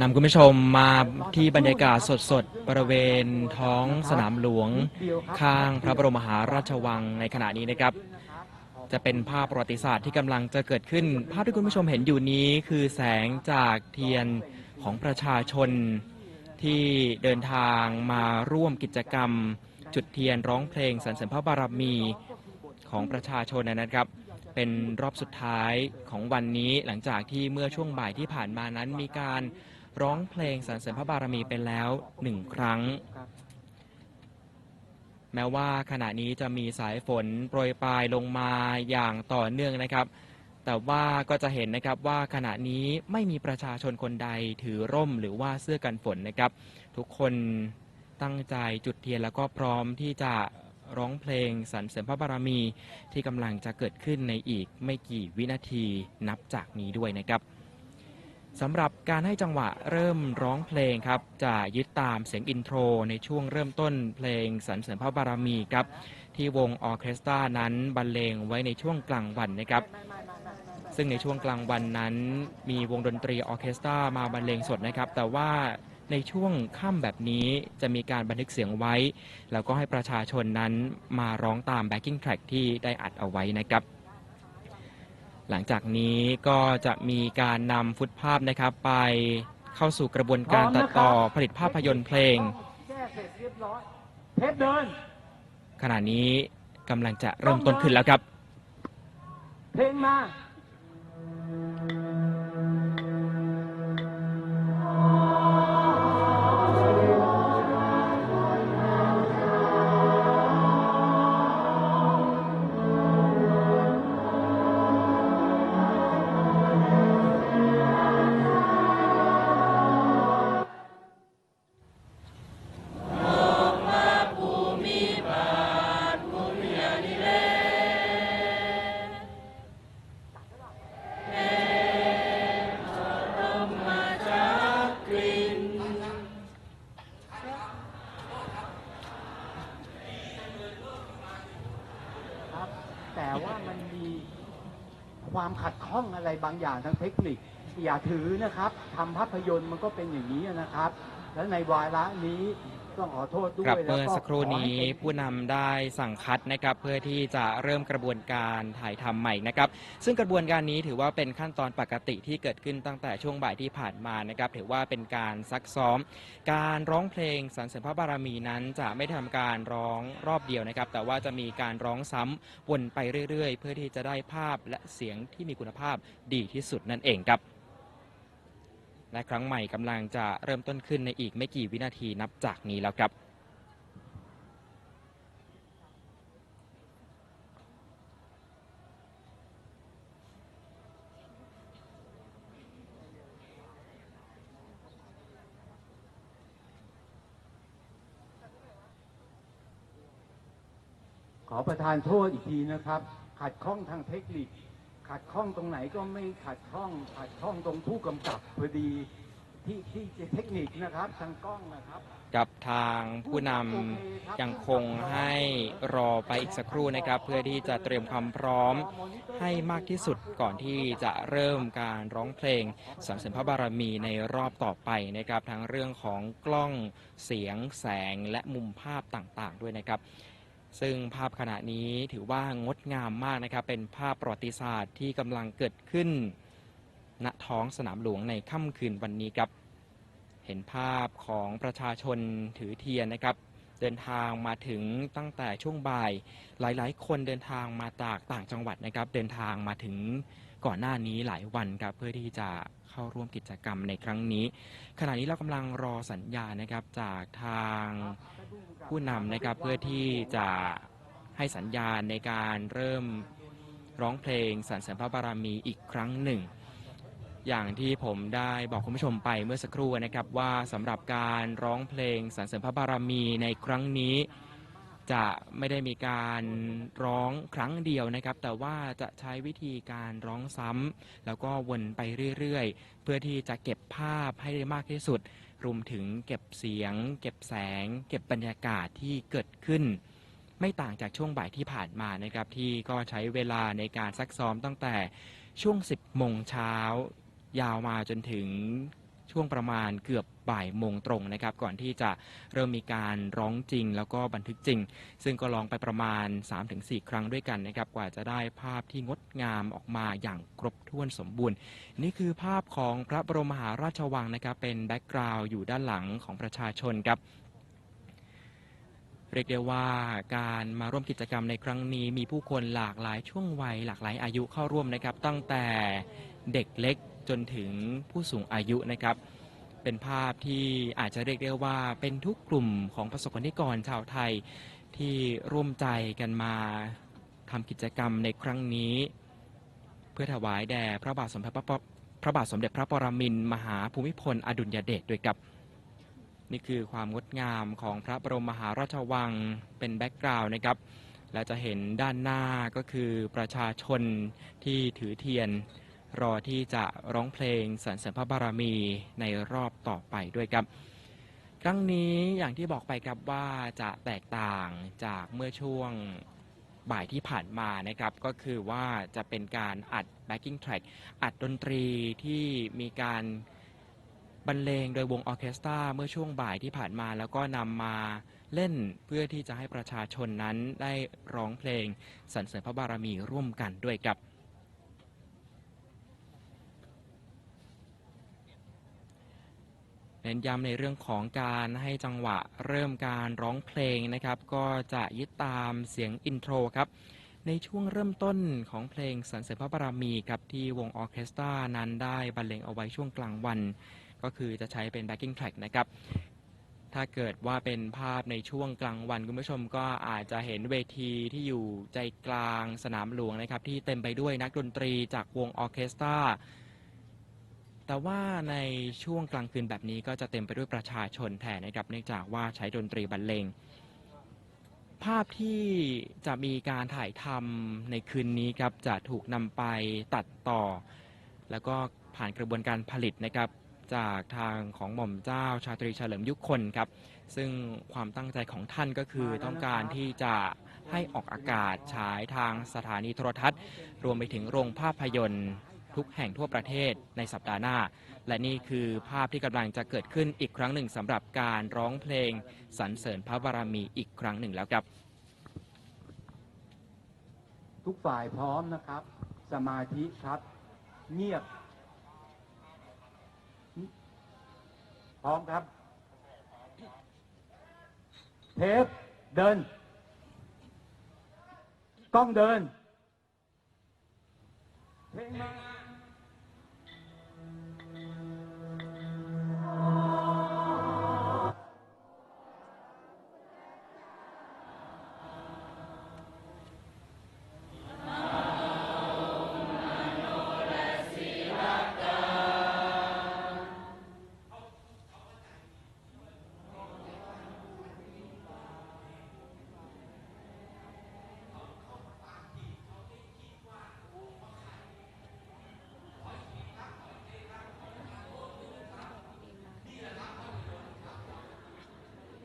นำคุณผู้ชมมาที่บรรยากาศสดๆ บริเวณท้องสนามหลวง ข้างพระบรมมหาราชวังในขณะนี้นะครับ จะเป็นภาพประวัติศาสตร์ที่กำลังจะเกิดขึ้น ภาพที่คุณผู้ชมเห็นอยู่นี้คือแสงจากเทียนของประชาชนที่เดินทางมาร่วมกิจกรรม จุดเทียนร้องเพลงสรรเสริญพระบารมีของประชาชนนะครับ เป็นรอบสุดท้ายของวันนี้หลังจากที่เมื่อช่วงบ่ายที่ผ่านมานั้นมีการ ร้องเพลงสรรเสริญพระบารมีไปแล้วหนึ่งครั้ง แม้ว่าขณะนี้จะมีสายฝนโปรยปลายลงมาอย่างต่อเนื่องนะครับ แต่ว่าก็จะเห็นนะครับว่าขณะนี้ไม่มีประชาชนคนใดถือร่มหรือว่าเสื้อกันฝนนะครับ ทุกคนตั้งใจจุดเทียนแล้วก็พร้อมที่จะร้องเพลงสรรเสริญพระบารมีที่กำลังจะเกิดขึ้นในอีกไม่กี่วินาทีนับจากนี้ด้วยนะครับ สำหรับการให้จังหวะเริ่มร้องเพลงครับจะยึดตามเสียงอินโทรในช่วงเริ่มต้นเพลงสรรเสริญพระบารมีครับ ที่วงออเคสตรานั้นบรรเลงไว้ในช่วงกลางวันนะครับ ซึ่งในช่วงกลางวันนั้น มีวงดนตรีออเคสตรามาบรรเลงสดนะครับ แต่ว่าในช่วงค่ำแบบนี้จะมีการบันทึกเสียงไว้ แล้วก็ให้ประชาชนนั้นมาร้องตาม backing track ที่ได้อัดเอาไว้นะครับ หลังจากนี้ก็จะมีการนำฟุตภาพนะครับไปเข้าสู่กระบวนการตัดต่อผลิตภาพยนตร์เพลงแก้เสร็จเรียบร้อยเพชรเดิน ขณะนี้กำลังจะเริ่มต้นขึ้นแล้วครับ เพลงมา แต่ว่ามันมีความขัดข้องอะไรบางอย่างทางเทคนิค อย่าถือนะครับทำภาพยนตร์มันก็เป็นอย่างนี้นะครับ แล้วในวาระนี้ต้องขอโทษด้วครับยแล้วเมื่อก็สักครู่ขอให้นี้เป็นผู้นำได้สั่งคัดนะครับ เพื่อที่จะเริ่มกระบวนการถ่ายทำใหม่นะครับ ซึ่งกระบวนการนี้ถือว่าเป็นขั้นตอนปกติที่เกิดขึ้นตั้งแต่ช่วงบ่ายที่ผ่านมานะครับ ถือว่าเป็นการซักซ้อม การร้องเพลงสรรเสริญพระบารมีนั้น จะไม่ทำการร้องรอบเดียวนะครับ แต่ว่าจะมีการร้องซ้ำวนไปเรื่อย ๆ เพื่อที่จะได้ภาพและเสียงที่มีคุณภาพดีที่สุดนั่นเองครับ และครั้งใหม่กำลังจะเริ่มต้นขึ้นในอีกไม่กี่วินาทีนับจากนี้แล้วครับ ขอประทานโทษอีกทีนะครับ ขัดข้องทางเทคนิค ขัดข้องตรงไหนก็ไม่ขัดข้อง ขัดข้องตรงผู้กำกับพอดีที่ที่เทคนิคนะครับทางกล้องนะครับ กับทางผู้นำยังคงให้รอไปอีกสักครู่นะครับ เพื่อที่จะเตรียมความพร้อมให้มากที่สุดก่อนที่จะเริ่มการร้องเพลงสรรเสริญพระบารมีในรอบต่อไปนะครับ ทั้งเรื่องของกล้องเสียงแสงและมุมภาพต่างๆ ด้วยนะครับ ซึ่งภาพขณะนี้ถือว่างดงามมากนะครับ เป็นภาพประวัติศาสตร์ที่กำลังเกิดขึ้น ณท้องสนามหลวงในค่ำคืนวันนี้ครับ เห็นภาพของประชาชนถือเทียนนะครับ เดินทางมาถึงตั้งแต่ช่วงบ่าย หลายๆ คนเดินทางมาจากต่างจังหวัดนะครับ เดินทางมาถึงก่อนหน้านี้หลายวันครับเพื่อที่จะเข้าร่วมกิจกรรมในครั้งนี้ ขณะนี้เรากำลังรอสัญญาณนะครับจากทาง ผู้นำนะครับเพื่อที่จะให้สัญญาณในการเริ่มร้องเพลงสรรเสริญพระบารมีอีกครั้งหนึ่ง อย่างที่ผมได้บอกคุณผู้ชมไปเมื่อสักครู่นะครับว่าสำหรับการร้องเพลงสรรเสริญพระบารมีในครั้งนี้ จะไม่ได้มีการร้องครั้งเดียวนะครับ แต่ว่าจะใช้วิธีการร้องซ้ำแล้วก็วนไปเรื่อยๆ เพื่อที่จะเก็บภาพให้ได้มากที่สุด รวมถึงเก็บเสียง เก็บแสง เก็บบรรยากาศที่เกิดขึ้น ไม่ต่างจากช่วงบ่ายที่ผ่านมานะครับ ที่ก็ใช้เวลาในการซักซ้อมตั้งแต่ช่วง 10โมงเช้ายาวมาจนถึง ช่วงประมาณเกือบบ่ายโมงตรงนะครับ ก่อนที่จะเริ่มมีการร้องจริง แล้วก็บันทึกจริง ซึ่งก็ร้องไปประมาณ 3-4 ครั้งด้วยกันนะครับ กว่าจะได้ภาพที่งดงามออกมาอย่างครบถ้วนสมบูรณ์ นี่คือภาพของพระบรมมหาราชวังนะครับ เป็นแบ็กกราวด์อยู่ด้านหลังของประชาชนครับเรียกได้ว่าการมาร่วมกิจกรรมในครั้งนี้ มีผู้คนหลากหลายช่วงวัยหลากหลายอายุเข้าร่วมนะครับ ตั้งแต่เด็กเล็ก จนถึงผู้สูงอายุนะครับ เป็นภาพที่อาจจะเรียกได้ว่าเป็นทุกกลุ่มของประสบกนิกรชาวไทยที่ร่วมใจกันมาทำกิจกรรมในครั้งนี้ เพื่อถวายแด่พระบาทสมเด็จพระปพระบาทสมเด็จพระปรมินมหาภูมิพลอดุลยเดชด้วยครับ นี่คือความงดงามของพระบรมมหาราชวังเป็นแบ็กกราวน์นะครับและจะเห็นด้านหน้าก็คือประชาชนที่ถือเทียน รอที่จะร้องเพลงสรรเสริญพระบารมีในรอบต่อไปด้วยครับ ครั้งนี้อย่างที่บอกไปครับว่าจะแตกต่างจากเมื่อช่วงบ่ายที่ผ่านมานะครับ ก็คือว่าจะเป็นการอัด backing track อัดดนตรีที่มีการบรรเลงโดยวงออเคสตราเมื่อช่วงบ่ายที่ผ่านมา แล้วก็นำมาเล่นเพื่อที่จะให้ประชาชนนั้นได้ร้องเพลงสรรเสริญพระบารมีร่วมกันด้วยครับ น้นย้ำในเรื่องของการให้จังหวะเริ่มการร้องเพลงนะครับ ก็จะยึดตามเสียงอินโทรครับในช่วงเริ่มต้นของเพลงสรรเสริญพระบารมีครับที่วงออเคสตรานั้นได้บรรเลงเอาไว้ช่วงกลางวัน ก็คือจะใช้เป็น backing track นะครับถ้าเกิดว่าเป็นภาพในช่วงกลางวันคุณผู้ชมก็อาจจะเห็นเวทีที่อยู่ใจกลางสนามหลวงนะครับที่เต็มไปด้วยนักดนตรีจากวงออเคสตรา แต่ว่าในช่วงกลางคืนแบบนี้ก็จะเต็มไปด้วยประชาชนแทนนะครับ เนื่องจากว่าใช้ดนตรีบรรเลง ภาพที่จะมีการถ่ายทำในคืนนี้ครับ จะถูกนำไปตัดต่อ แล้วก็ผ่านกระบวนการผลิตนะครับ จากทางของหม่อมเจ้าชาตรีเฉลิมยุคคนครับ ซึ่งความตั้งใจของท่านก็คือต้องการที่จะให้ออกอากาศฉายทางสถานีโทรทัศน์ รวมไปถึงโรงภาพยนตร์ ทุกแห่งทั่วประเทศในสัปดาห์หน้า และนี่คือภาพที่กำลังจะเกิดขึ้นอีกครั้งหนึ่งสำหรับการร้องเพลงสรรเสริญพระบารมีอีกครั้งหนึ่งแล้วครับ ทุกฝ่ายพร้อมนะครับ สมาธิครับ เงียบ พร้อมครับ เทปเดิน กล้องเดินเ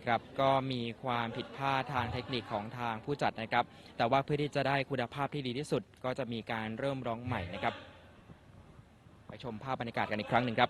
ครับก็มีความผิดพลาดทางเทคนิคของทางผู้จัดนะครับ แต่ว่าเพื่อที่จะได้คุณภาพที่ดีที่สุด ก็จะมีการเริ่มร้องใหม่นะครับ ไปชมภาพบรรยากาศกันอีกครั้งหนึ่งครับ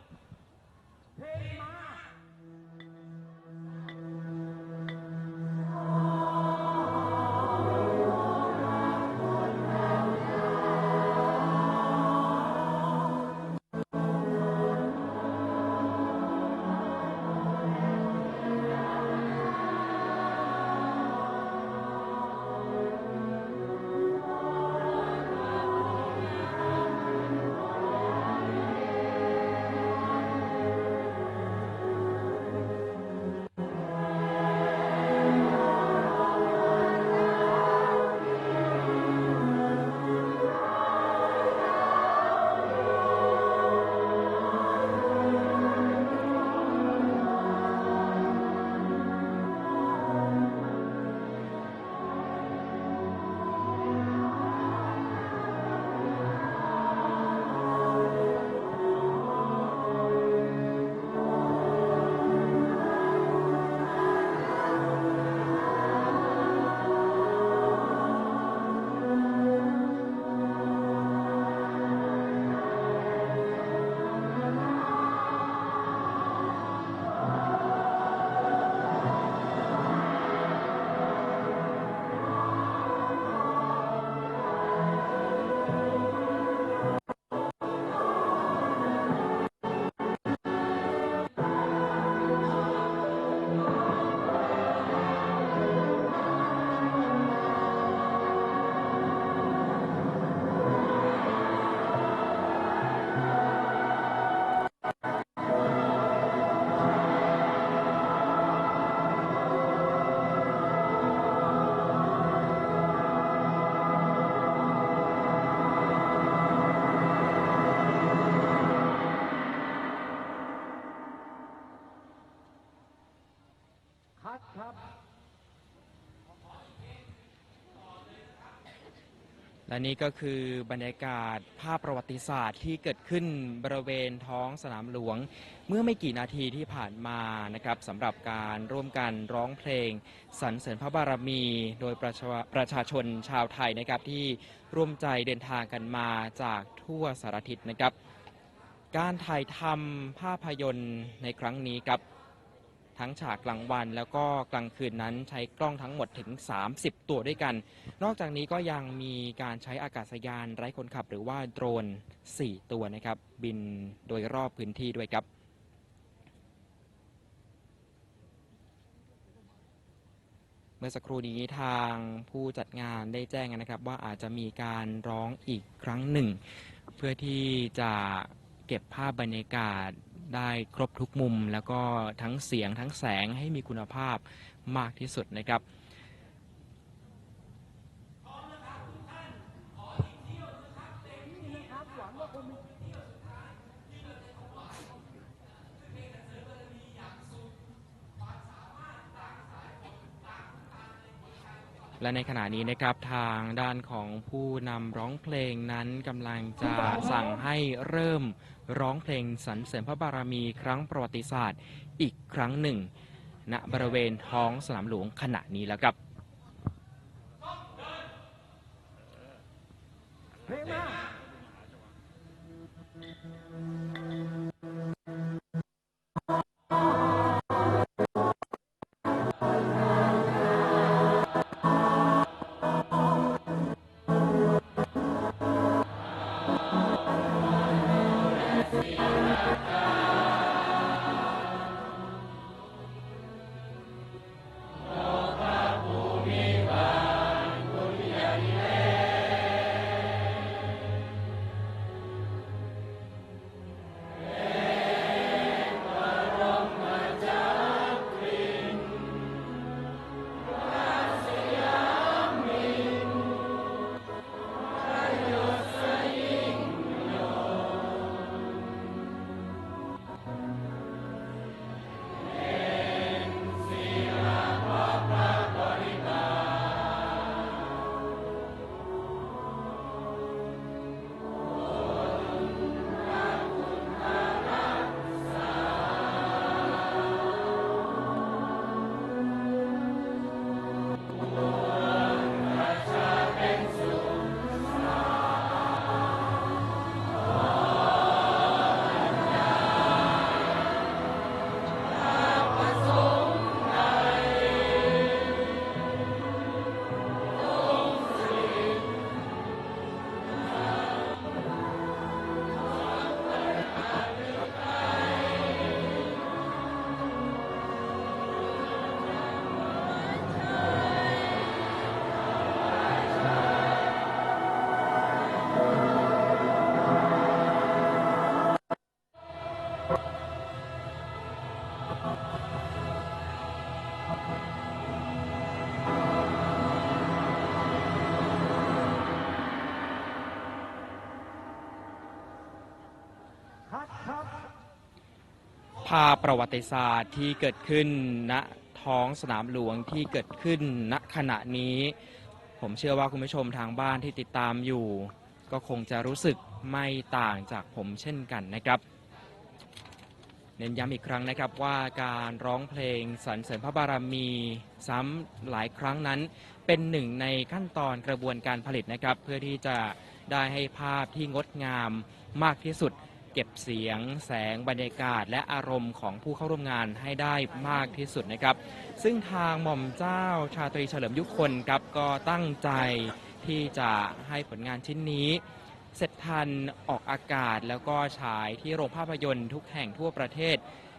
และนี่ก็คือบรรยากาศภาพประวัติศาสตร์ที่เกิดขึ้นบริเวณท้องสนามหลวง เมื่อไม่กี่นาทีที่ผ่านมานะครับสำหรับการร่วมกันร้องเพลงสรรเสริญพระบารมี โดยประชาประชาชนชาวไทยนะครับที่ร่วมใจเดินทางกันมาจากทั่วสารทิศนะครับ การถ่ายทำภาพยนตร์ในครั้งนี้ครับ ทั้งฉากกลางวันแล้วก็กลางคืนนั้นใช้กล้องทั้งหมดถึง 30 ตัวด้วยกัน นอกจากนี้ก็ยังมีการใช้อากาศยานไร้คนขับ หรือว่าโดรน 4 ตัวนะครับ บินโดยรอบพื้นที่ด้วยครับเมื่อสักครู่นี้ทางผู้จัดงานได้แจ้งนะครับ ว่าอาจจะมีการร้องอีกครั้งหนึ่ง เพื่อที่จะเก็บภาพบรรยากาศ ได้ครบทุกมุม แล้วก็ทั้งเสียงทั้งแสงให้มีคุณภาพมากที่สุดนะครับ และในขณะนี้นะครับทางด้านของผู้นำร้องเพลงนั้นกำลังจะสั่งให้เริ่มร้องเพลงสรรเสริญพระบารมีครั้งประวัติศาสตร์อีกครั้งหนึ่ง ณบริเวณท้องสนามหลวงขณะนี้แล้วครับเพลงมาาพประวัติศาสตร์ที่เกิดขึ้นณท้องสนามหลวงที่เกิดขึ้นณขณะนี้ ผมเชื่อว่าคุณผู้ชมทางบ้านที่ติดตามอยู่ ก็คงจะรู้สึกไม่ต่างจากผมเช่นกันนะครับ เน้นย้ำอีกครั้งนะครับว่าการร้องเพลงสรรเสริญพระบารมี ซ้ำหลายครั้งนั้น เป็นหนึ่งในขั้นตอนกระบวนการผลิตนะครับ เพื่อที่จะได้ให้ภาพที่งดงามมากที่สุด เก็บเสียง แสงบรรยากาศ และอารมณ์ของผู้เข้าร่วมงานให้ได้มากที่สุดนะครับ ซึ่งทางหม่อมเจ้าชาตรีเฉลิมยุคนครับก็ตั้งใจที่จะให้ผลงานชิ้นนี้ เสร็จทันออกอากาศแล้วก็ฉายที่โรงภาพยนตร์ทุกแห่งทั่วประเทศ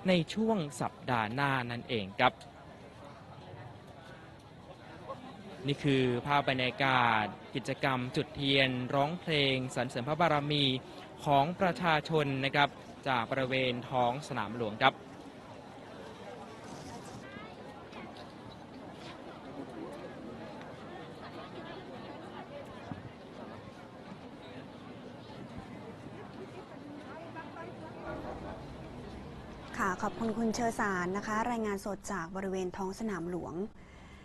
ในช่วงสัปดาห์หน้านั่นเองครับ นี่คือภาพบรรยากาศ กิจกรรมจุดเทียน ร้องเพลงสรรเสริญพระบารมี ของประชาชนนะครับจากบริเวณท้องสนามหลวงครับ ค่ะ ขอบคุณคุณเชอสารนะคะ รายงานสดจากบริเวณท้องสนามหลวง